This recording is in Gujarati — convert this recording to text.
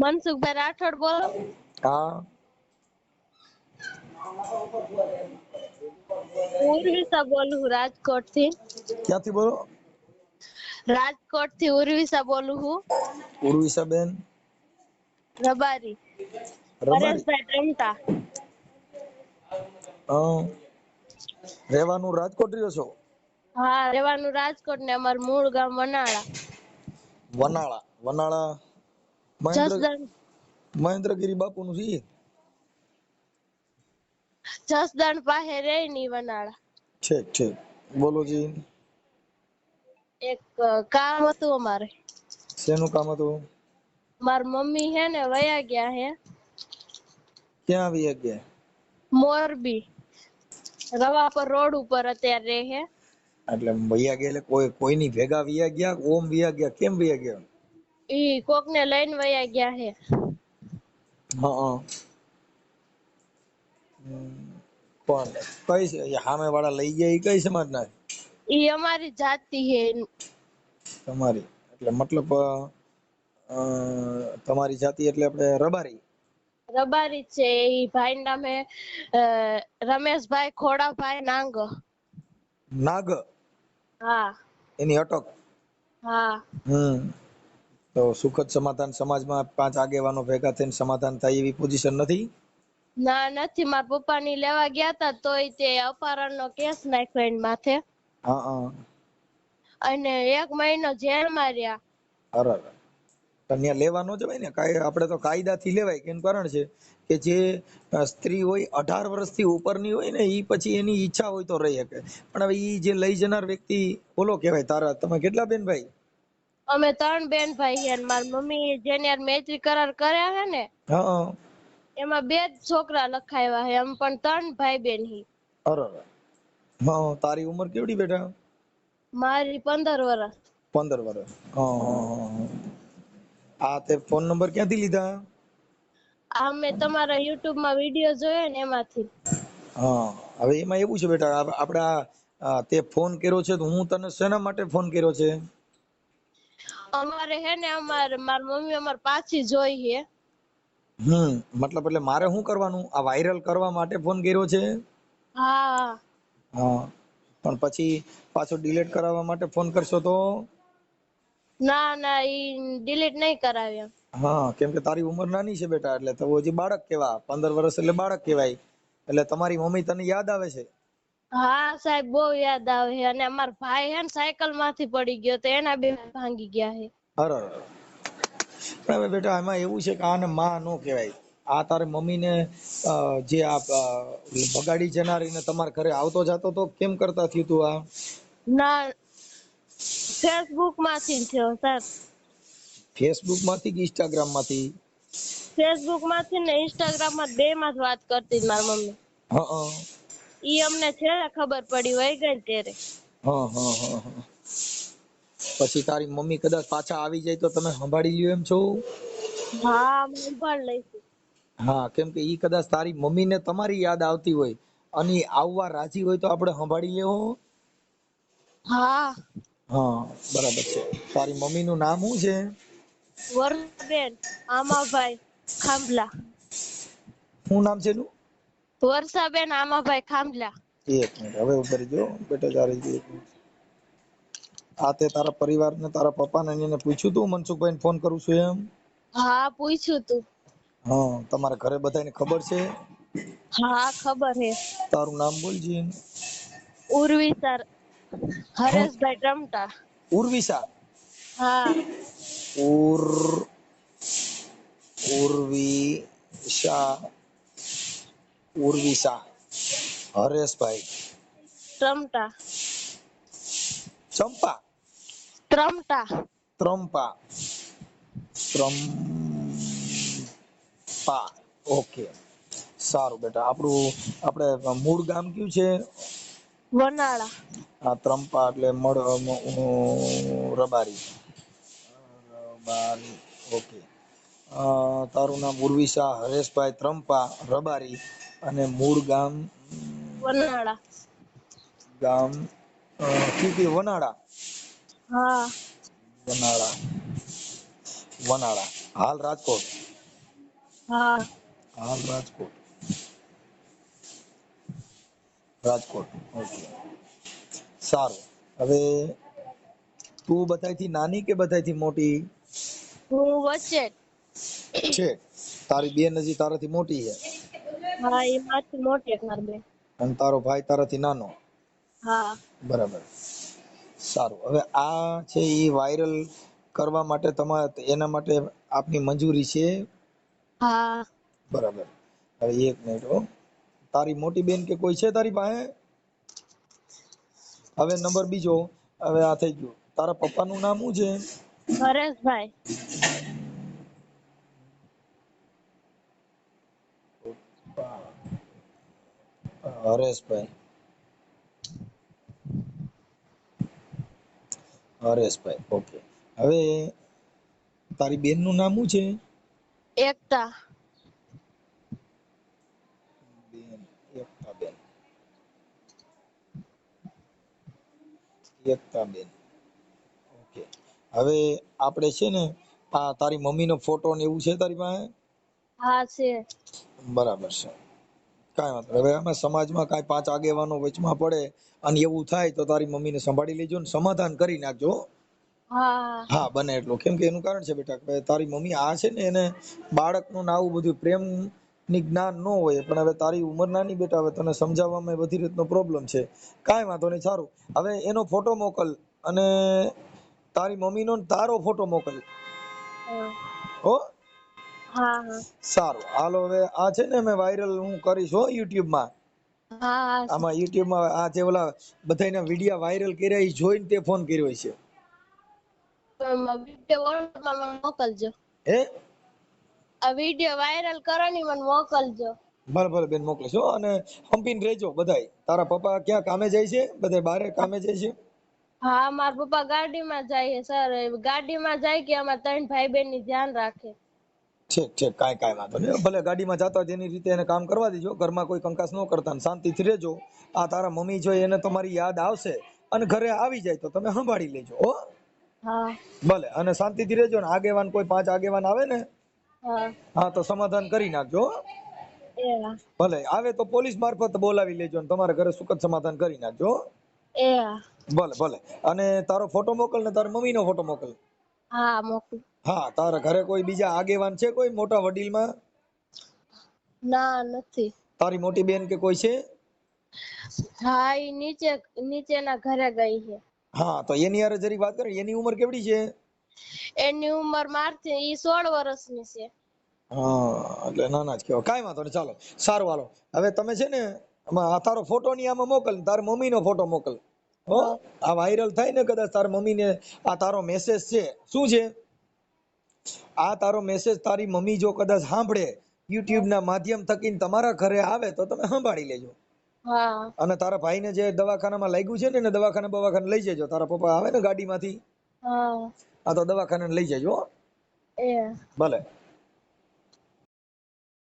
મનસુખભાઈ રાઠોડ બોલો. હા. હું ઉર્વિશા બોલું રાજકોટથી ક્યાંથી બોલો? રાજકોટથી ઉર્વિશા બોલું છું. ઉર્વિશાબેન બેન રબારી? પરેશભાઈ ટ્રમટા હા રહેવાનું રાજકોટ રહ્યો છો? હા રહેવાનું રાજકોટ ને અમારું મૂળ ગામ વનાળા. વનાળા. વનાળા મહેન્દ્ર મહેન્દ્રગીરી બાપુનું છે જસદણ પાસે રે ની વનાળા. ઠીક ઠીક. બોલો જી. એક કામ હતું અમારે. શેનું કામ હતું? માર મમ્મી હે ને વયા ગયા હે. ક્યાં વયા ગયા? મોરબી. રવા પર રોડ ઉપર અત્યારે રહે હે. એટલે વયા ગયા એટલે કોઈ કોઈની ભેગા વયા ગયા? ઓમ વયા ગયા? કેમ વયા ગયા? ઈ કોક ને લઈને વયા ગયા હે. હા કોણ કઈ છે હામે વાળા લઈ ગયા ઈ કઈ સમાજના ના ઈ અમારી જાતિ હે. તમારી એટલે મતલબ તમારી જાતિ એટલે આપણે રબારી? રબારી છે ઈ ભાઈ નામે રમેશભાઈ ખોડાભાઈ નાંગ. નાગ? હા. એની અટક? હા. હમ. તો સુખદ સમાધાન સમાજમાં પાંચ આગેવાનો ભેગા થઈને સમાધાન થાય એવી પોઝિશન નથી? ના નથી. મારા પપ્પા ની લેવા ગયા તા તોય તે અપહરણ નો કેસ નાખ્યો એની માથે. હા અને એક મહિનો જેલમાં રહ્યા અરે કન્યા લેવા ન જવાય ને? કાય આપણે તો કાયદાથી લેવાય કે કારણ છે કે જે સ્ત્રી હોય અઢાર વર્ષથી ઉપરની હોય ને એ પછી એની ઈચ્છા હોય તો રહી શકે. પણ હવે એ જે લઈ જનાર વ્યક્તિ ઓલો કહેવાય તારા. તમે કેટલા બેન ભાઈ? અમે ત્રણ બેન ભાઈ છે અને મારી મમ્મી જેની યાર મૈત્રી કરાર કર્યા હે ને એમાં બે જ છોકરા લખાવ્યા હે એમ પણ ત્રણ ભાઈ બેન હી અરે. હા તારી ઉંમર કેવડી બેટા? મારી પંદર વર્ષ પંદર વર્ષ આ તે ફોન નંબર ક્યાંથી લીધા? આ મેં તમારા યુટ્યુબમાં વિડિયો જોયો ને એમાંથી. હા હવે એમાં એવું છે બેટા આપડા આપણે આ આ તે ફોન કર્યો છે તો હું તને શેના માટે ફોન કર્યો છે? અમારે હે ને અમારે માર મમ્મી અમારે પાછી જોઈ હે. હમ મતલબ એટલે મારે શું કરવાનું? આ વાયરલ કરવા માટે ફોન કર્યો છે? હા. હા. પણ પછી પાછો ડિલીટ કરાવવા માટે ફોન કરશો તો? ના ના ઈ ડિલીટ નહીં કરાવ્યા હા કેમ કે તારી ઉંમર નાની છે બેટા એટલે તો હજી બાળક કેવા? પંદર વર્ષ એટલે બાળક કહેવાય એટલે તમારી મમ્મી તને યાદ આવે છે? હા સાહેબ બહુ યાદ આવે છે. અને અમાર ભાઈ હે ને સાયકલમાંથી પડી ગયો તો એના બે ભાંગી ગયા છે. અરે. પણ હવે બેટા એમાં એવું છે કે આને માં નો કહેવાય. આ તારે મમ્મીને ને જે આ બગાડી જનારીને તમારા ઘરે આવતો જાતો તો કેમ કરતા થયું તું આ? ના ફેસબુકમાંથી થયો સાહેબ. ફેસબુકમાંથી કે ઇન્સ્ટાગ્રામમાંથી ફેસબુકમાંથી ને ઇન્સ્ટાગ્રામમાં બે માં જ વાત કરતી મારી મમ્મી. હ હા. ઈ અમને છેલ્લે ખબર પડી વહી ગઈ ને ત્યારે. હા હા હા હા. પછી તારી મમ્મી કદાચ પાછા આવી જાય તો તમે સંભાળી લ્યો એમ છો? હા સંભાળ લઈશું. હા કેમ કે ઈ કદાચ તારી મમ્મી ને તમારી યાદ આવતી હોય. અને આવવા રાજી હોય તો આપણે સંભાળી લેવો હા. હા. બરાબર છે. તારી મમ્મીનું નામ શું છે? વરુણબેન આમાભાઈ ખાંભલા. શું નામ છે એનું? વર્ષાબેન આમાભાઈ ખાંભલા. એક મિનિટ હવે ઉપર જો બેટા તારી એક મિનિટ. આ તે તારા પરિવારને તારા પપ્પાને ને એને પૂછ્યું તું? મનસુખભાઈને ફોન કરું છું એમ? હા પૂછ્યું તું. હા તમારા ઘરે બધાને ખબર છે? હા ખબર હે. તારું નામ બોલજી ઉર્વી સર હરેશભાઈ ટ્રમટા. ઉર્વિશા હા. ઉર ઉર્વિશા ઉર્વિશા. હરેશભાઈ. ત્રમટા ચંપા. ત્રમટા ત્રંપા. ત્રંપા. ઓકે. સારું બેટા આપણું આપણે મૂળ ગામ કયું છે? વનાળા. આ ત્રંપા એટલે મળ રબારી. રબારી ઓકે. તારું નામ ઉર્વિશા હરેશભાઈ ત્રંપા રબારી. અને મૂળ ગામ વનાળા. ગામ કયું વનાળા? હા. વનાળા. વનાળા. હાલ રાજકોટ? હા. હાલ રાજકોટ. રાજકોટ. ઓકે. સારું. હવે તું બધાયથી નાની કે બધાયથી મોટી? હું વચ્ચે. છે. તારી બેન હજી તારાથી મોટી છે? હા એ માથી મોટી મારી અને તારો ભાઈ તારાથી નાનો? હા. બરાબર. સારું. હવે આ છે એ વાયરલ કરવા માટે તમારે એના માટે આપની મંજૂરી છે? હા. બરાબર. હવે એક મિનિટ હો. તારી મોટી બેન કે કોઈ છે તારી પાસે? હવે નંબર બીજો. હવે આ થઈ ગયું. તારા પપ્પાનું નામ શું છે? હરેશભાઈ. હરેશભાઈ. હરેશભાઈ ઓકે. હવે તારી બેનનું નામ શું છે? એકતા. બેન એકતા બેન. એકતા બેન. ઓકે. હવે આપણે છે ને આ તારી મમ્મી નો ફોટો ને એવું છે તારી પાસે? હા છે. બરાબર છે. કાંઈ વાંધો હવે આમાં સમાજમાં કાંઈ પાંચ આગેવાનો વચમાં પડે અને એવું થાય તો તારી મમ્મીને સંભાળી લેજો ને સમાધાન કરી નાખજો હા. બને એટલું. કેમ કે એનું કારણ છે બેટા કે તારી મમ્મી આ છે ને એને બાળકનું આવું બધું પ્રેમની જ્ઞાન ન હોય પણ હવે તારી ઉંમર નાની બેટા હવે તને સમજાવવામાં બધી રીતનો પ્રોબ્લેમ છે. કાંઈ વાંધો નહીં સારું. હવે એનો ફોટો મોકલ અને તારી મમ્મીનો ને તારો ફોટો મોકલ. હા? હો હા. હા સારું. હાલો હવે આ છે ને મેં વાયરલ હું કરીશ હો YouTube માં હા આમાં YouTube માં આ જે ઓલા બધાયના વિડિયા વાયરલ કર્યા એ જોઈને તે ફોન કર્યો છે મોકલજો. હે? આ વીડિયો વાયરલ કરવાની મને મોકલજો. ભલે બેન મોકલીશ અને હંપીને રહેજો બધાય. તારા પપ્પા ક્યાં કામે જાય છે? બધા બારે કામે જાય છે? હા મારા પપ્પા ગાડીમાં જાય છે સર ગાડીમાં જાય કે અમારા ત્રણ ભાઈ બહેનની ધ્યાન રાખે. ઠીક ઠીક કાંઈ કાંઈ વાંધો નહીં. ભલે ગાડીમાં જતા તેની રીતે એને કામ કરવા દેજો. ઘરમાં કોઈ કંકાસ ન કરતા ને શાંતિથી રહેજો. આ તારા મમ્મી જો એને તમારી યાદ આવશે અને ઘરે આવી જાય તો તમે સંભાળી લેજો હો. ભલે અને શાંતિથી રહેજો ને આગેવાન કોઈ પાંચ આગેવાન આવે ને હા. હા તો સમાધાન કરી નાખજો હો. ભલે આવે તો પોલીસ મારફત બોલાવી લેજો ને તમારા ઘરે સુખદ સમાધાન કરી નાખજો ભલે ભલે. અને તારો ફોટો મોકલ ને તારા મમ્મીનો ફોટો મોકલ. હા મોકલું હા તારા ઘરે કોઈ બીજા આગેવાન છે કોઈ મોટા વડીલમાં? ના નથી. તારી મોટી બેન કે કોઈ છે? હા એ નીચે નીચેના ઘરે ગઈ છે. હા તો એની હારે જરી વાત કરી એની ઉંમર કેવડી છે? એની ઉંમર મારથી ઈ સોળ વર્ષની છે. હા એટલે નાના જ કહેવાય. કાંઈ વાંધો નહીં ચાલો સારું હાલો. હવે તમે છે ને આમાં આ તારો ફોટો ની આમાં મોકલ ને મમ્મી મમ્મીનો ફોટો મોકલ. આ વાયરલ થાય ને કદાચ તારી મમ્મીને આ તારો મેસેજ છે. શું છે? આ તારો મેસેજ તારી મમ્મી જો કદાચ સાંભળે યુટ્યુબ ના માધ્યમ થકી ને તમારા ઘરે આવે તો તમે સંભાળી લેજો. અને તારા ભાઈને જે દવાખાનામાં લાગ્યું છે ને એને દવાખાને દવાખાને લઈ જજો. તારા પપ્પા આવે ને ગાડીમાંથી? હા. આ તો દવાખાને લઈ જજો હો. ભલે.